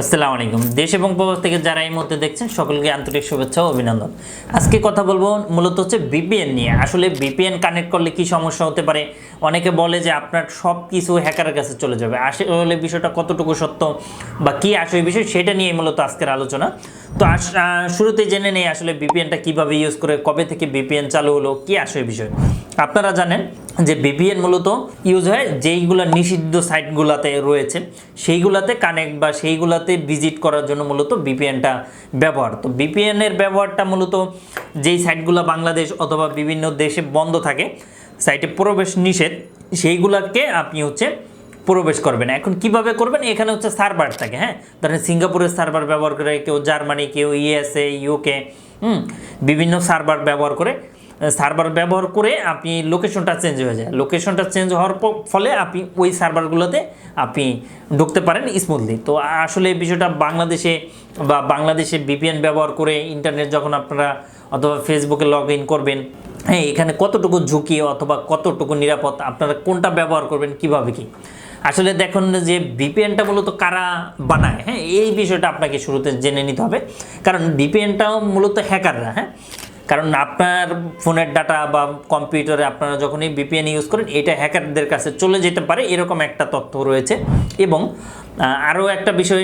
আসসালামু আলাইকুম। দেশ এবং প্রবাস থেকে যারা এই মুহূর্তে দেখছেন, সকলকে আন্তরিক শুভেচ্ছা ও অভিনন্দন। আজকে কথা বলব মূলত হচ্ছে বিপিএন নিয়ে। আসলে বিপিএন কানেক্ট করলে কি সমস্যা হতে পারে? অনেকে বলে যে আপনার সব কিছু হ্যাকারের কাছে চলে যাবে। আসলে বিষয়টা কতটুকু সত্য বা কি আসলে বিষয় সেটা নিয়ে মূলত আজকের আলোচনা। তো শুরুতে জেনে নেই আসলে বিপিএনটা কীভাবে ইউজ করে, কবে থেকে বিপিএন চালু হলো, কি আসলে বিষয়। আপনারা জানেন যে বিপিএন মূলত ইউজ হয় যেইগুলো নিষিদ্ধ সাইটগুলোতে রয়েছে, সেইগুলোতে কানেক্ট বা সেইগুলোতে ভিজিট করার জন্য মূলত বিপিএনটা ব্যবহার। তো বিপিএনের ব্যবহারটা মূলত যেই সাইটগুলো বাংলাদেশ অথবা বিভিন্ন দেশে বন্ধ থাকে, সাইটে প্রবেশ নিষেধ, সেইগুলোকে আপনি হচ্ছে প্রবেশ করবেন। এখন কীভাবে করবেন? এখানে হচ্ছে সার্ভার থাকে হ্যাঁ? ধরেন সিঙ্গাপুরের সার্ভার ব্যবহার করে কেউ জার্মানি, কেউ ইউএসএ ইউকে হুম? বিভিন্ন সার্ভার ব্যবহার করে সার্ভার ব্যবহার করে আপনি লোকেশনটা চেঞ্জ হয়ে যায়। লোকেশনটা চেঞ্জ হওয়ার ফলে আপনি ওই সার্ভারগুলোতে আপনি ঢুকতে পারেন স্মুথলি তো আসলে এই বিষয়টা বাংলাদেশে বা বাংলাদেশে বিপিএন ব্যবহার করে ইন্টারনেট যখন আপনারা অথবা ফেসবুকে লগ ইন করবেন হ্যাঁ এখানে কতটুকু ঝুঁকি অথবা কতটুকু নিরাপদ, আপনারা কোনটা ব্যবহার করবেন, কীভাবে কি? আসলে দেখুন যে বিপিএনটা মূলত কারা বানায়? হ্যাঁ এই বিষয়টা আপনাকে শুরুতে জেনে নিতে হবে। কারণ বিপিএনটাও মূলত হ্যাকাররা হ্যাঁ? কারণ আপনার ফোনের ডাটা বা কম্পিউটারে আপনারা যখনই বিপিএন ইউজ করেন, এটা হ্যাকারদের কাছে চলে যেতে পারে, এরকম একটা তথ্য রয়েছে। এবং আরও একটা বিষয়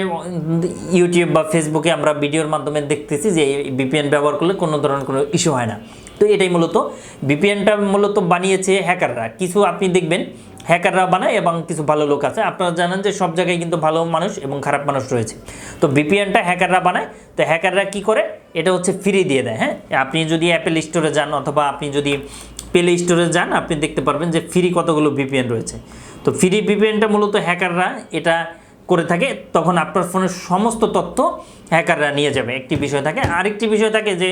ইউটিউব বা ফেসবুকে আমরা ভিডিওর মাধ্যমে দেখতেছি যে বিপিএন ব্যবহার করলে কোনো ধরনের কোনো ইস্যু হয় না। তো এটাই মূলত বিপিএনটা মূলত বানিয়েছে হ্যাকাররা কিছু আপনি দেখবেন হ্যাকাররা বানায় এবং কিছু ভালো লোক আছে। আপনারা জানেন যে সব জায়গায় কিন্তু ভালো মানুষ এবং খারাপ মানুষ রয়েছে। তো বিপিএনটা হ্যাকাররা বানায়। তো হ্যাকাররা কি করে? এটা হচ্ছে ফ্রি দিয়ে দেয় হ্যাঁ? আপনি যদি অ্যাপেল স্টোরে যান অথবা আপনি যদি প্লে স্টোরে যান, আপনি দেখতে পারবেন যে ফ্রি কতগুলো বিপিএন রয়েছে। তো ফ্রি বিপিএনটা মূলত হ্যাকাররা এটা করে থাকে, তখন আপনার ফোনের সমস্ত তথ্য হ্যাকাররা নিয়ে যাবে। একটি বিষয় থাকে, আরেকটি বিষয় থাকে যে,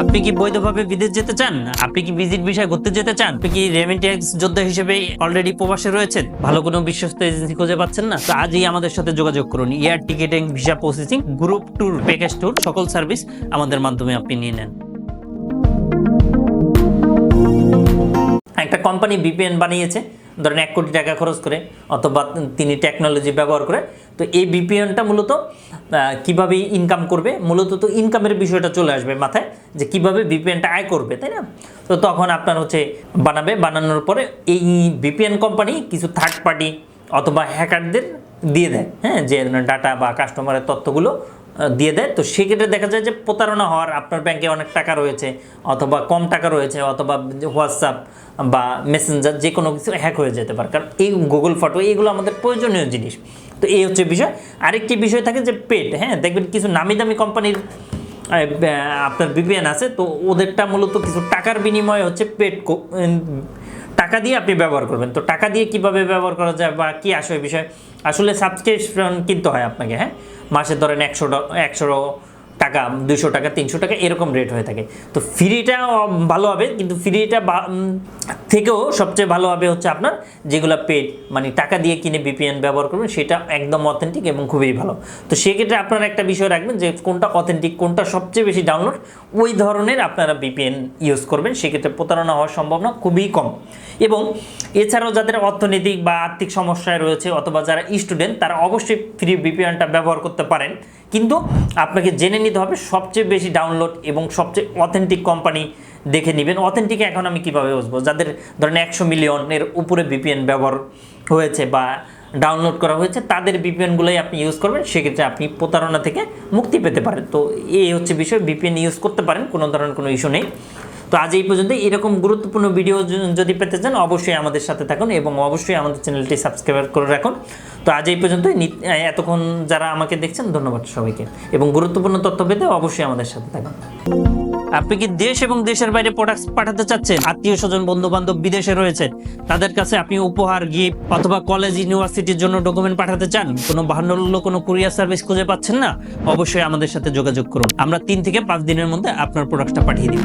আপনি কি বৈধভাবে বিদেশ যেতে চান? আপনি কি ভিজিট বিষয় ঘুরতে যেতে চান? আপনি কি রেমিটেন্স যোদ্ধা হিসেবে অলরেডি প্রবাসে রয়েছেন? ভালো কোনো বিশ্বস্ত এজেন্সি খুঁজে পাচ্ছেন না? তো আজই আমাদের সাথে যোগাযোগ করুন। Air ticketing, visa processing, group tour, package tour, সকল সার্ভিস আমাদের মাধ্যমে আপনি নিয়ে নেন। একটা কোম্পানি বিপিএন বানিয়েছে। ধরেন এক কোটি টাকা খরচ করে অথবা তিনি টেকনোলজি ব্যবহার করে, তো এই বিপিএনটা মূলত কীভাবে ইনকাম করবে? মূলত তো ইনকামের বিষয়টা চলে আসবে মাথায়, যে কীভাবে বিপিএনটা আয় করবে, তাই না? তো তখন আপনার হচ্ছে বানাবে, বানানোর পরে এই বিপিএন কোম্পানি কিছু থার্ড পার্টি অথবা হ্যাকারদের দিয়ে দেয় হ্যাঁ? যে ডাটা বা কাস্টমারের তথ্যগুলো দিয়ে দেয়। তো সেক্ষেত্রে দেখা যায় যে প্রতারণা হওয়ার আপনার ব্যাংকে অনেক টাকা রয়েছে অথবা কম টাকা রয়েছে অথবা হোয়াটসঅ্যাপ বা মেসেঞ্জার যে কোনো কিছু হ্যাক হয়ে যেতে পারে। কারণ এই গুগল ফটো এইগুলো আমাদের প্রয়োজনীয় জিনিস। তো এই হচ্ছে বিষয়। আরেকটি বিষয় থাকে যে পেড হ্যাঁ দেখবেন কিছু নামি দামি কোম্পানির আপনার বিপিএন আছে, তো ওদেরটা মূলত কিছু টাকার বিনিময়ে হচ্ছে পেড টাকা দিয়ে আপনি ব্যবহার করবেন। তো টাকা দিয়ে কীভাবে ব্যবহার করা যায় বা কী আসে বিষয়? আসলে সাবস্ক্রিপশন কিনতে হয় আপনাকে হ্যাঁ? মাসে ধরেন একশো একশো টাকা দুশো টাকা, তিনশো টাকা এরকম রেট হয়ে থাকে। তো ফ্রিটা ভালো হবে, কিন্তু ফ্রিটা থেকেও সবচেয়ে ভালো হবে হচ্ছে আপনার যেগুলো পেড মানে টাকা দিয়ে কিনে বিপিএন ব্যবহার করবেন, সেটা একদম অথেন্টিক এবং খুবই ভালো। তো সেক্ষেত্রে আপনারা একটা বিষয় রাখবেন যে কোনটা অথেন্টিক কোনটা সবচেয়ে বেশি ডাউনলোড ওই ধরনের আপনারা বিপিএন ইউজ করবেন। সেক্ষেত্রে প্রতারণা হওয়ার সম্ভাবনা খুবই কম। এবং এছাড়াও যাদের অর্থনৈতিক বা আর্থিক সমস্যায় রয়েছে অথবা যারা স্টুডেন্ট তারা অবশ্যই ফ্রি বিপিএনটা ব্যবহার করতে পারেন। কিন্তু আপনাকে জেনে নিতে হবে সবচেয়ে বেশি ডাউনলোড এবং সবচেয়ে অথেন্টিক কোম্পানি দেখে নেবেন। অথেন্টিক এখন আমি কীভাবে বসবো? যাদের ধরেন একশো মিলিয়নের উপরে বিপিএন ব্যবহার হয়েছে বা ডাউনলোড করা হয়েছে, তাদের বিপিএনগুলোই আপনি ইউজ করবেন। সেক্ষেত্রে আপনি প্রতারণা থেকে মুক্তি পেতে পারেন। তো এই হচ্ছে বিষয়। বিপিএন ইউজ করতে পারেন, কোনো ধরনের কোনো ইস্যু নেই। তো আজ এই পর্যন্ত এরকম গুরুত্বপূর্ণ ভিডিও যদি পেতে চান, অবশ্যই আমাদের সাথে থাকুন এবং অবশ্যই আমাদের চ্যানেলটি সাবস্ক্রাইব করে রাখুন। তো আজ এই পর্যন্ত এতক্ষণ যারা আমাকে দেখছেন, ধন্যবাদ সবাইকে। এবং গুরুত্বপূর্ণ তথ্য পেতে অবশ্যই আমাদের সাথে থাকুন। আপনি কি দেশ এবং দেশের বাইরে প্রোডাক্ট পাঠাতে চাচ্ছেন? আত্মীয় স্বজন বন্ধু বান্ধব বিদেশে রয়েছে। তাদের কাছে আপনি উপহার গিফট অথবা কলেজ ইউনিভার্সিটির জন্য ডকুমেন্ট পাঠাতে চান? কোনো বাহান্ন কোনো কুরিয়ার সার্ভিস খুঁজে পাচ্ছেন না? অবশ্যই আমাদের সাথে যোগাযোগ করুন। আমরা তিন থেকে পাঁচ দিনের মধ্যে আপনার প্রোডাক্টটা পাঠিয়ে দিব।